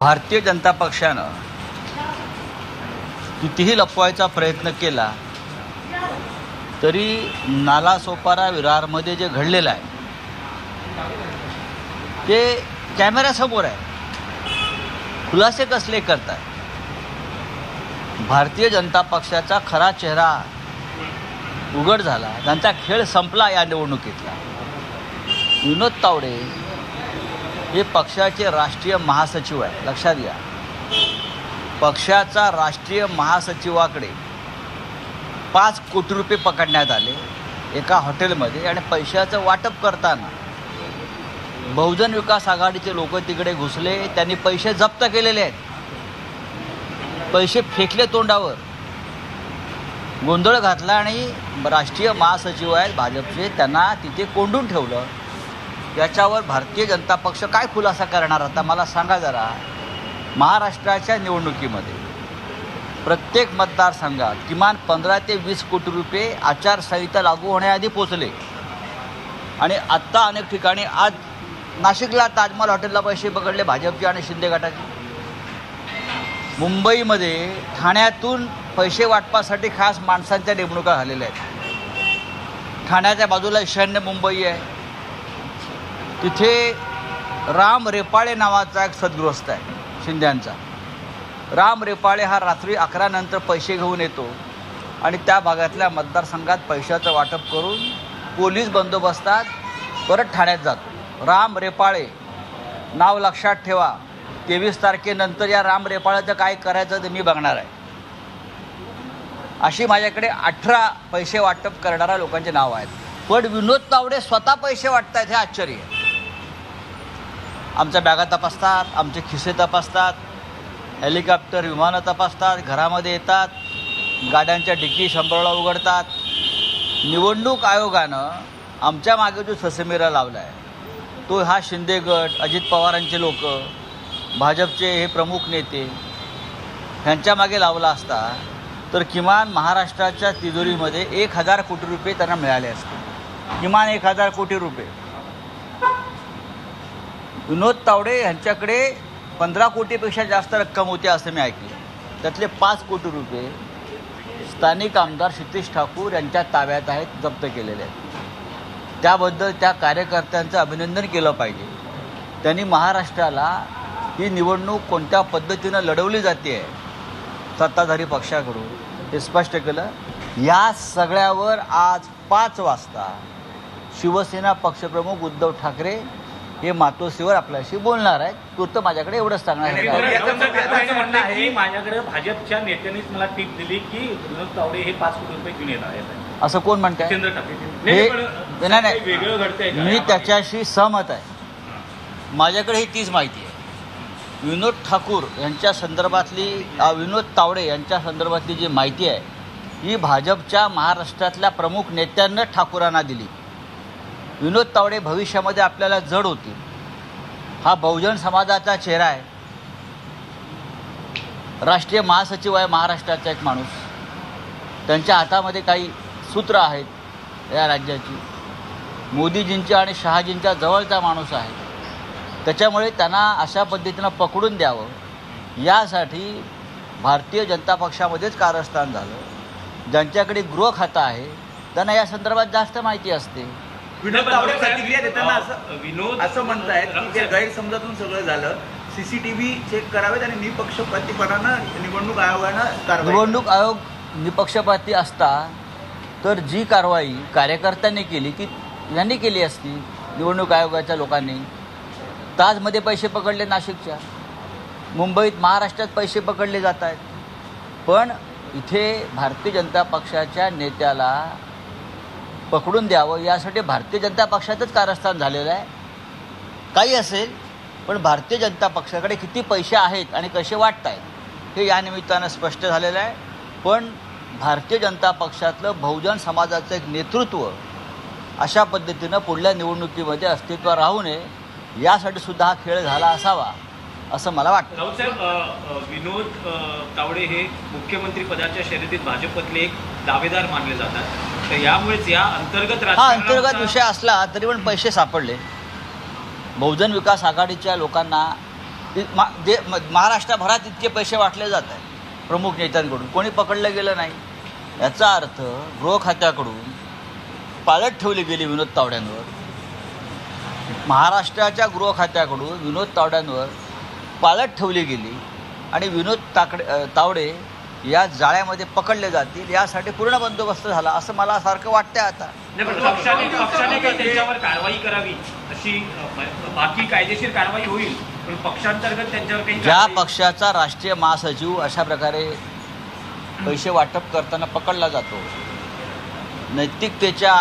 भारतीय जनता पक्षानं कितीही लपवायचा प्रयत्न केला तरी नालासोपारा विरारमध्ये जे घडलेलं आहे ते कॅमेऱ्यासमोर आहे. खुलासे कसले करतात भारतीय जनता पक्षाचा खरा चेहरा उघड झाला त्यांचा खेळ संपला या निवडणुकीतला. विनोद तावडे हे पक्षाचे राष्ट्रीय महासचिव आहे. लक्षात घ्या. पक्षाचा राष्ट्रीय महासचिवाकडे पाच कोटी रुपये पकडण्यात आले एका हॉटेलमध्ये आणि पैशाचं वाटप करताना बहुजन विकास आघाडीचे लोक तिकडे घुसले त्यांनी पैसे जप्त केलेले आहेत. पैसे फेकले तोंडावर. गोंधळ घातला आणि राष्ट्रीय महासचिव आहेत भाजपचे त्यांना तिथे कोंडून ठेवलं. याच्यावर भारतीय जनता पक्ष काय खुलासा करणार आता मला सांगा जरा. महाराष्ट्राच्या निवडणुकीमध्ये प्रत्येक मतदारसंघात किमान पंधरा ते वीस कोटी रुपये आचारसंहिता लागू होण्याआधी पोचले. आणि आत्ता अनेक ठिकाणी आज नाशिकला ताजमहल हॉटेलला पैसे पकडले भाजपचे आणि शिंदे गटाचे. मुंबईमध्ये ठाण्यातून पैसे वाटपासाठी खास माणसांच्या नेमणुका झालेल्या आहेत. ठाण्याच्या बाजूला ईशान्य मुंबई आहे. तिथे राम रेपाळे नावाचा एक सद्गृहस्थ आहे शिंद्यांचा. राम रेपाळे हा रात्री अकरानंतर पैसे घेऊन येतो आणि त्या भागातल्या मतदारसंघात पैशाचं वाटप करून पोलीस बंदोबस्तात परत ठाण्यात जातो. राम रेपाळे नाव लक्षात ठेवा. तेवीस तारखेनंतर या राम रेपाळ्याचं काय करायचं ते मी बघणार आहे. अशी माझ्याकडे अठरा पैसे वाटप करणाऱ्या लोकांचे नाव आहेत. पण विनोद तावडे स्वतः पैसे वाटतायत हे आश्चर्य आहे. आमच्या बॅगा तपासतात आमचे खिसे तपासतात हेलिकॉप्टर विमानं तपासतात घरामध्ये येतात गाड्यांच्या डिक्की शंभरला उघडतात. निवडणूक आयोगानं आमच्या मागे जो ससेमिरा लावला आहे तो हा शिंदे गट अजित पवारांचे लोक भाजपचे हे प्रमुख नेते ह्यांच्या मागे लावला असता तर किमान महाराष्ट्राच्या तिजोरीमध्ये एक हजार कोटी रुपये त्यांना मिळाले असते. किमान एक हजार कोटी रुपये. विनोद तावडे यांच्याकडे पंधरा कोटीपेक्षा जास्त रक्कम होती असं मी ऐकलं. त्यातले पाच कोटी रुपये स्थानिक आमदार क्षितेश ठाकूर यांच्या ताब्यात आहेत जप्त केलेले आहेत. त्याबद्दल त्या कार्यकर्त्यांचं अभिनंदन केलं पाहिजे. त्यांनी महाराष्ट्राला ही निवडणूक कोणत्या पद्धतीनं लढवली जाते आहे सत्ताधारी पक्षाकडून हे स्पष्ट केलं. या सगळ्यावर आज पाच वाजता शिवसेना पक्षप्रमुख उद्धव ठाकरे हे मातोश्रीवर आपल्याशी बोलणार आहेत तूर्त माझ्याकडे एवढंच सांगणार आहे. की माझ्याकडे भाजपच्या नेत्यांनीच मला टीप दिली की विनोद तावडे हे पाच कोटी रुपये घेऊन येणार आहेत. असं कोण ठाकरे. हे नाही? मी त्याच्याशी सहमत आहे. माझ्याकडे ही तीच माहिती आहे. विनोद ठाकूर यांच्या संदर्भातली विनोद तावडे यांच्या संदर्भातली जी माहिती आहे ही भाजपच्या महाराष्ट्रातल्या प्रमुख नेत्यांना ठाकूरांना दिली. विनोद तावडे भविष्यामध्ये आपल्याला जड होतील. हा बहुजन समाजाचा चेहरा आहे. राष्ट्रीय महासचिव आहे महाराष्ट्राचा एक माणूस. त्यांच्या हातामध्ये काही सूत्र आहेत या राज्याची. मोदीजींच्या आणि शहाजींच्या जवळचा माणूस आहे. त्याच्यामुळे त्यांना अशा पद्धतीनं पकडून द्यावं. यासाठी भारतीय जनता पक्षामध्येच कारस्थान झालं. ज्यांच्याकडे गृह खातं आहे त्यांना या संदर्भात जास्त माहिती असते. विनोद तावडे प्रतिक्रिया देताना अ, असं विनोद असं म्हणतायत की जे गैरसमजातून सगळं झालं सीसीटीव्ही चेक करावेत आणि निपक्षपातीपणानं निवडणूक आयोगानं कारवाई निवडणूक आयोग निपक्षपाती असता तर जी कारवाई कार्यकर्त्यांनी केली ती यांनी केली असती निवडणूक आयोगाच्या लोकांनी ताजमध्ये पैसे पकडले नाशिकच्या. मुंबईत महाराष्ट्रात पैसे पकडले जात आहेत पण इथे भारतीय जनता पक्षाच्या नेत्याला पकडून द्यावं यासाठी भारतीय जनता पक्षातच कारस्थान झालेलं आहे. काही असेल पण भारतीय जनता पक्षाकडे किती पैसे आहेत आणि कसे वाटत आहेत हे या निमित्तानं स्पष्ट झालेलं आहे. पण भारतीय जनता पक्षातलं बहुजन समाजाचं एक नेतृत्व अशा पद्धतीनं पुढल्या निवडणुकीमध्ये अस्तित्व राहू नये यासाठी सुद्धा हा खेळ झाला असावा. असं मला वाटतं. राऊतसाहेब विनोद तावडे हे मुख्यमंत्री पदाच्या शर्यतीत भाजपमधले एक दावेदार मानले जातात. तर यामुळेच या अंतर्गत हा अंतर्गत विषय असला तरी पण पैसे सापडले. बहुजन विकास आघाडीच्या लोकांना महाराष्ट्रभरात इतके पैसे वाटले जात आहेत प्रमुख नेत्यांकडून. कोणी पकडलं गेलं नाही. याचा अर्थ गृह खात्याकडून पाळत ठेवली गेली विनोद तावड्यांवर. महाराष्ट्राच्या गृह खात्याकडून विनोद तावड्यांवर पाळत ठेवली गेली आणि विनोद ताकडे तावडे या जाळ्यामध्ये पकडले जातील यासाठी पूर्ण बंदोबस्त झाला असं मला सारखं वाटतंय आता. कारवाई करावी अशी बाकी कायदेशीर कारवाई होईल पक्षांतर्गत त्यांच्यावर काही ज्या पक्षाचा राष्ट्रीय महासचिव अशा प्रकारे पैसे वाटप करताना पकडला जातो नैतिकतेच्या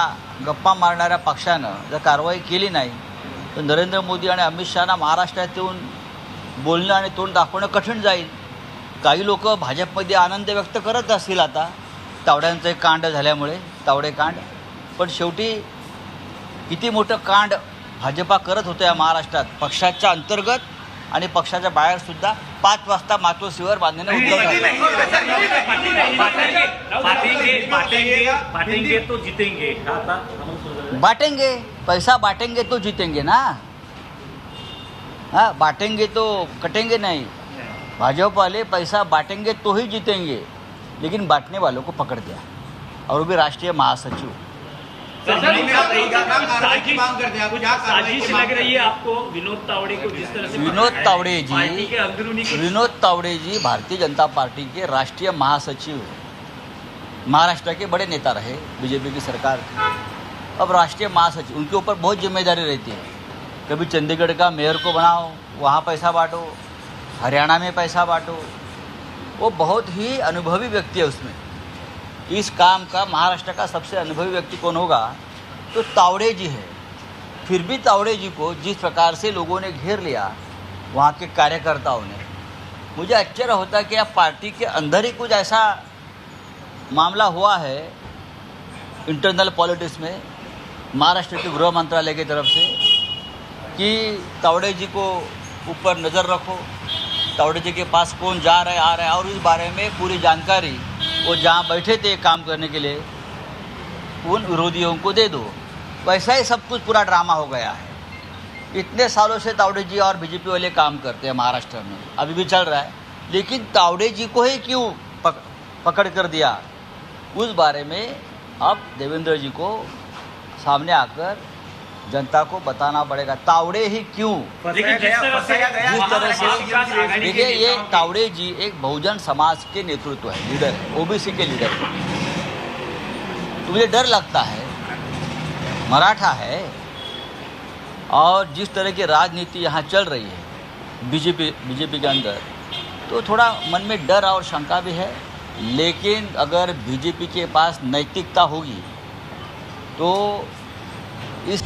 गप्पा मारणाऱ्या पक्षानं जर कारवाई केली नाही तर नरेंद्र मोदी आणि अमित शहाना महाराष्ट्रात येऊन बोलणं आणि तोंड दाखवणं कठीण जाईल काही लोक भाजपमध्ये आनंद व्यक्त करत असतील आता तावड्यांचं एक कांड झाल्यामुळे तावडे कांड पण शेवटी किती मोठं कांड भाजपा करत होतं या महाराष्ट्रात पक्षाच्या अंतर्गत आणि पक्षाच्या बाहेर सुद्धा पाच वाजता मातोश्रीवर बांधण्याने हा अमोल सुरवणे. बाटेंगे पैसा बाटेंगे तो जीतेंगे ना हाँ बांटेंगे तो कटेंगे नहीं। भाजपा वाले पैसा बांटेंगे तो ही जीतेंगे। लेकिन बांटने वालों को पकड़ दिया और वो भी राष्ट्रीय महासचिव। साजिश साजिश लग रही है आपको विनोद तावड़े को जिस तरह से विनोद पकड़ा तावड़े जी। पार्टी के अंदरूनी कुछ विनोद तावड़े जी भारतीय जनता पार्टी के राष्ट्रीय महासचिव महाराष्ट्र के बड़े नेता रहे बीजेपी की सरकार। अब राष्ट्रीय महासचिव उनके ऊपर बहुत ज़िम्मेदारी रहती है। कभी चंडीगढ़ का मेयर को बनाओ, वहाँ पैसा बांटो, हरियाणा में पैसा बांटो। वो बहुत ही अनुभवी व्यक्ति है उसमें। इस काम का महाराष्ट्र का सबसे अनुभवी व्यक्ति कौन होगा? तो तावड़े जी है। फिर भी तावड़े जी को जिस प्रकार से लोगों ने घेर लिया, वहाँ के कार्यकर्ताओं ने, मुझे आश्चर्य होता है कि अब पार्टी के अंदर ही कुछ ऐसा मामला हुआ है, इंटरनल पॉलिटिक्स में, महाराष्ट्र के गृह मंत्रालय की तरफ़ से। कि तावड़े जी को ऊपर नज़र रखो। तावड़े जी के पास कौन जा रहा है आ रहा है और इस बारे में पूरी जानकारी वो जहाँ बैठे थे काम करने के लिए उन विरोधियों को दे दो। वैसा ही सब कुछ पूरा ड्रामा हो गया है। इतने सालों से तावड़े जी और बीजेपी वाले काम करते हैं महाराष्ट्र में। अभी भी चल रहा है। लेकिन तावड़े जी को ही क्यों पक, पकड़ कर दिया? उस बारे में अब देवेंद्र जी को सामने आकर जनता को बताना पड़ेगा तावड़े ही क्यों? देखिए ये तावड़े जी एक बहुजन समाज के नेतृत्व है लीडर है ओबीसी के लीडर तो मुझे डर लगता है मराठा है और जिस तरह की राजनीति यहाँ चल रही है बीजेपी बीजेपी के अंदर तो थोड़ा मन में डर और शंका भी है। लेकिन अगर बीजेपी के पास नैतिकता होगी तो Isso.